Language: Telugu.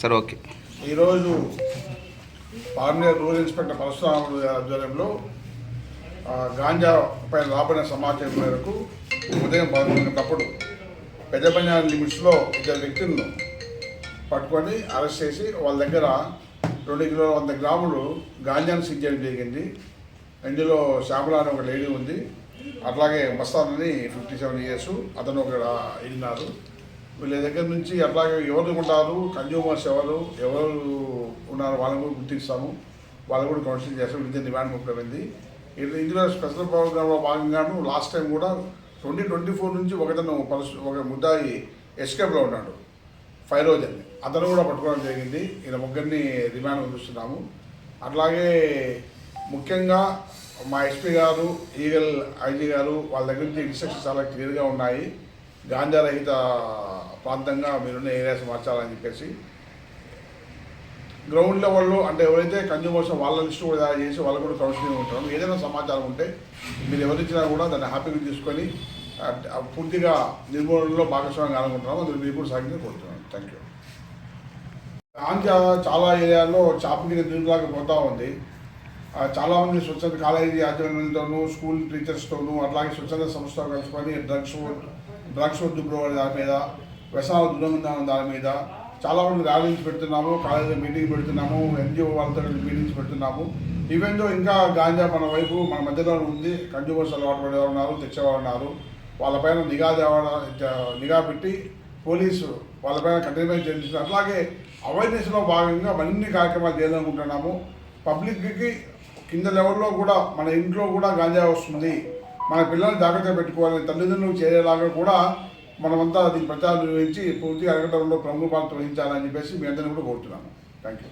సరే ఓకే. ఈరోజు పార్నియర్ రూరల్ ఇన్స్పెక్టర్ పరశురాములు ఆధ్వర్యంలో గాంజా పైన రాబడిన సమాచారం మేరకు ఉదయం పదకొండున్నప్పుడు పెద్ద పంజాబ్ లిమిట్స్లో ఇద్దరు వ్యక్తులను పట్టుకొని అరెస్ట్ చేసి వాళ్ళ దగ్గర రెండు కిలోల వంద గ్రాములు గాంజాను సీజ్ జరిగింది. ఇందులో శ్యామలాని ఒక లేడీ ఉంది. అట్లాగే మస్తాన్ అని ఫిఫ్టీ సెవెన్ ఇయర్స్ అతను ఒక వెళ్ళినారు వీళ్ళ దగ్గర నుంచి అట్లాగే ఎవరు ఉంటారు కన్జ్యూమర్స్ ఎవరు ఎవరు ఉన్నారు వాళ్ళని కూడా గుర్తిస్తాము. వాళ్ళు కూడా కౌన్సిలింగ్ చేస్తాం ఇంత డిమాండ్ ముఖ్యమైంది ఇందులో స్పెషల్ ప్రోగ్రాంలో భాగంగాను లాస్ట్ టైం కూడా ట్వంటీ ట్వంటీ ఫోర్ నుంచి ఒకతను పరస్ ఒక ముద్దాయి ఎస్కేప్లో ఉన్నాడు. ఫైరోజ్ అని అతను కూడా పట్టుకోవడం జరిగింది. ఈయన ముగ్గురిని రిమాండ్ చూస్తున్నాము అట్లాగే ముఖ్యంగా మా ఎస్పీ గారు ఈగల్ ఐజీ గారు వాళ్ళ దగ్గర నుంచి ఇన్స్ట్రక్షన్స్ చాలా క్లియర్గా ఉన్నాయి. గాంజా రహిత ప్రాంతంగా మీరున్న ఏరియాస్ మార్చాలని చెప్పేసి. గ్రౌండ్ లెవెల్లో అంటే ఎవరైతే కన్జ్యూమర్స్ వాళ్ళ లిస్ట్ కూడా చేసి వాళ్ళు కూడా కౌన్సిలింగ్ ఉంటారు. ఏదైనా సమాచారం ఉంటే మీరు ఎవరిచ్చినా కూడా దాన్ని హ్యాపీగా తీసుకొని పూర్తిగా నిర్మూలనలో భాగస్వామ్యం కానుకుంటున్నాము అందులో మీరు కూడా సాగించి కోరుతున్నాను. థ్యాంక్ యూ గాంజా చాలా ఏరియాల్లో చాపకిని దీనిలాగా పోతూ ఉంది. చాలామంది స్వచ్ఛంద కాలేజీ యాజమాన్యంతోనూ స్కూల్ టీచర్స్తోనూ అట్లాగే స్వచ్ఛంద సంస్థలు కలుసుకొని డ్రగ్స్ డ్రగ్స్ వద్దు బ్రో దాని మీద వ్యసనాలు దూరంగా దాని మీద చాలామంది ర్యాలీస్ పెడుతున్నాము కాలేజీ మీటింగ్ పెడుతున్నాము ఎన్జిఓ వాళ్ళతో మీటింగ్స్ పెడుతున్నాము. ఈవెన్ దో ఇంకా గాంజా మన వైపు మన మధ్యలో ఉంది కన్జ్యూమర్స్ అలవాటు పడేవారు ఉన్నారు తెచ్చేవారు ఉన్నారు వాళ్ళపైన నిఘా దేవడ నిఘా పెట్టి పోలీసు వాళ్ళపైన కంటిన్యూ చేస్తున్నారు అట్లాగే అవేర్నెస్లో భాగంగా అన్ని కార్యక్రమాలు చేయాలనుకుంటున్నాము పబ్లిక్కి కింద లెవెల్లో కూడా మన ఇంట్లో కూడా గాంజా వస్తుంది. మన పిల్లల్ని జాగ్రత్తగా పెట్టుకోవాలని తల్లిదండ్రులు చేరేలాగా కూడా మనమంతా దీని ప్రచారం నిర్వహించి పూర్తిగా అరగటంలో ప్రముఖ పాత్ర వహించాలని చెప్పేసి మీ అందరినీ కూడా కోరుతున్నాము థ్యాంక్ యూ